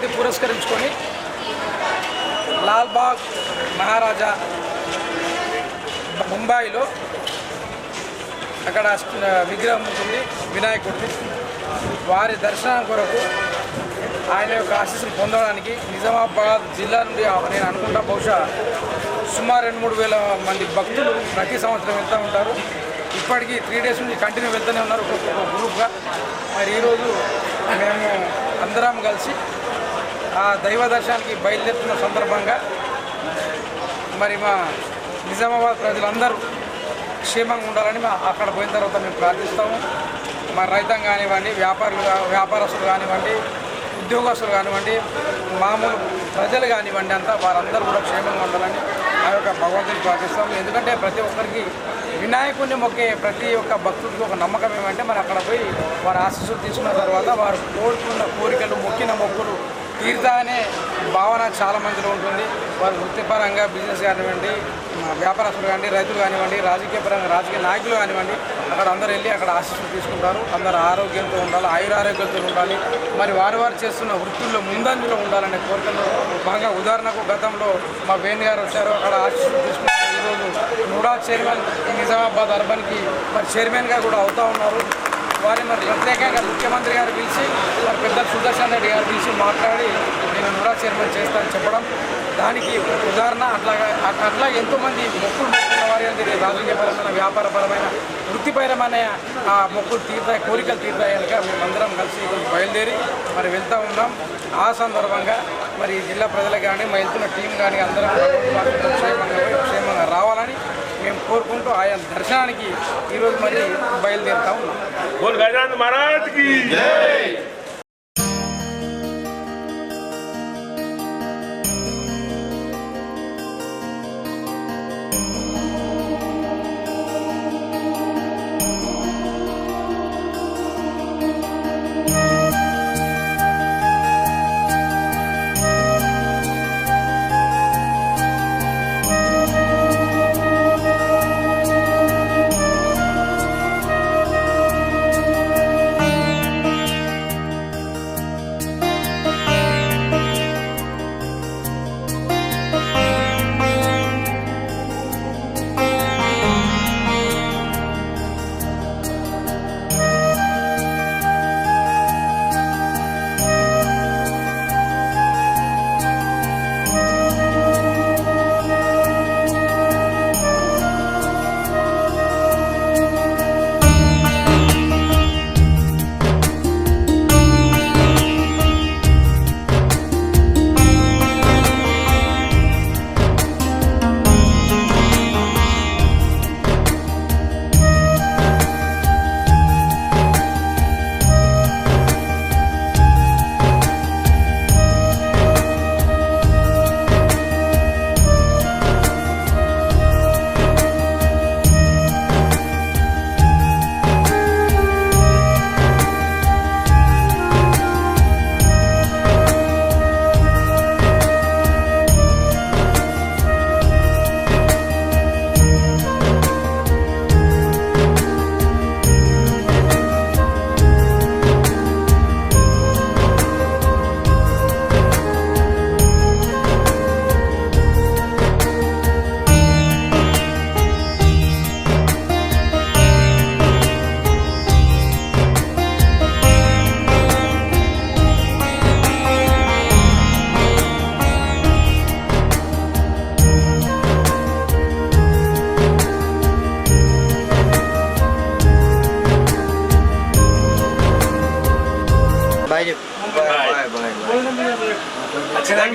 జయంతి పురస్కరించుకొని లాల్బాగ్ మహారాజా ముంబాయిలో అక్కడ విగ్రహం ఉంటుంది వినాయకుడిది. వారి దర్శనం కొరకు ఆయన యొక్క ఆశీస్సులు పొందడానికి నిజామాబాద్ జిల్లా నుండి నేను అనుకుంటా బహుశా సుమారు రెండు మూడు వేల మంది భక్తులు ప్రతి సంవత్సరం వెళ్తూ ఉంటారు. ఇప్పటికీ త్రీ డేస్ నుంచి కంటిన్యూ వెళ్తూనే ఉన్నారు ఒక్కొక్క గ్రూప్గా మరి ఈరోజు మేము అందరం కలిసి ఆ దైవ దర్శనానికి బయలుదేరుతున్న సందర్భంగా మరి మా నిజామాబాద్ ప్రజలందరూ క్షేమంగా ఉండాలని మా అక్కడ పోయిన తర్వాత మేము ప్రార్థిస్తాము. మా రైతం కానివ్వండి వ్యాపారులు వ్యాపారస్తులు కానివ్వండి ఉద్యోగస్తులు కానివ్వండి మామూలు ప్రజలు కానివ్వండి అంతా వారందరూ కూడా క్షేమంగా ఉండాలని ఆ యొక్క భగవంతుని ప్రార్థిస్తాము. ఎందుకంటే ప్రతి ఒక్కరికి వినాయకుడిని మొక్కే ప్రతి ఒక్క భక్తుడికి ఒక నమ్మకం ఏమంటే మరి అక్కడ పోయి వారి ఆశీస్సులు తీసుకున్న తర్వాత వారు కోరుకున్న కోరికలు మొక్కిన మొక్కులు తీర్థ అనే భావన చాలా మందిలో ఉంటుంది. వారు వృత్తిపరంగా బిజినెస్ కానివ్వండి వ్యాపారస్తులు కానివ్వండి రైతులు కానివ్వండి రాజకీయ పరంగా రాజకీయ నాయకులు కానివ్వండి అక్కడ అందరూ వెళ్ళి అక్కడ ఆశీస్సులు తీసుకుంటారు. అందరూ ఆరోగ్యంతో ఉండాలి ఆయురారోగ్యంతో ఉండాలి. మరి వారు వారు చేస్తున్న వృత్తుల్లో ముందంజలో ఉండాలనే కోరికలు బాగా ఉదాహరణకు గతంలో మా వేణు గారు వచ్చారు అక్కడ ఆశీస్సులు తీసుకుంటారు. ఈరోజు నూడా చైర్మన్ నిజామాబాద్ అర్బన్కి మరి చైర్మన్గా కూడా అవుతా ఉన్నారు. వారిని మరి ప్రత్యేకంగా ముఖ్యమంత్రి గారు పిలిచి పెద్ద సుదర్శన్ రెడ్డి గారు పిలిచి మాట్లాడి నేను నూడా చైర్మన్ చేస్తానని చెప్పడం. దానికి ఉదాహరణ అట్లాగా అట్లా అట్లా ఎంతోమంది మొక్కులు మొక్కున్న వారి రాజకీయపరమైన వ్యాపారపరమైన వృత్తిపరమైన ఆ మొక్కులు తీర్థాయి కోరికలు తీర్థాయి కనుక మేమందరం కలిసి ఈరోజు బయలుదేరి మరి వెళ్తూ ఉన్నాం. ఆ సందర్భంగా మరి జిల్లా ప్రజలకు కానీ మా వెళ్తున్న టీం కానీ అందరం క్షేమంగా క్షేమంగా రావాలని మేము కోరుకుంటూ ఆయా దర్శనానికి ఈరోజు మరి బయలుదేరుతా ఉన్నాం.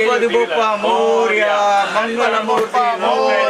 Tirupati Bupa Moria, Mangala Murti Moria.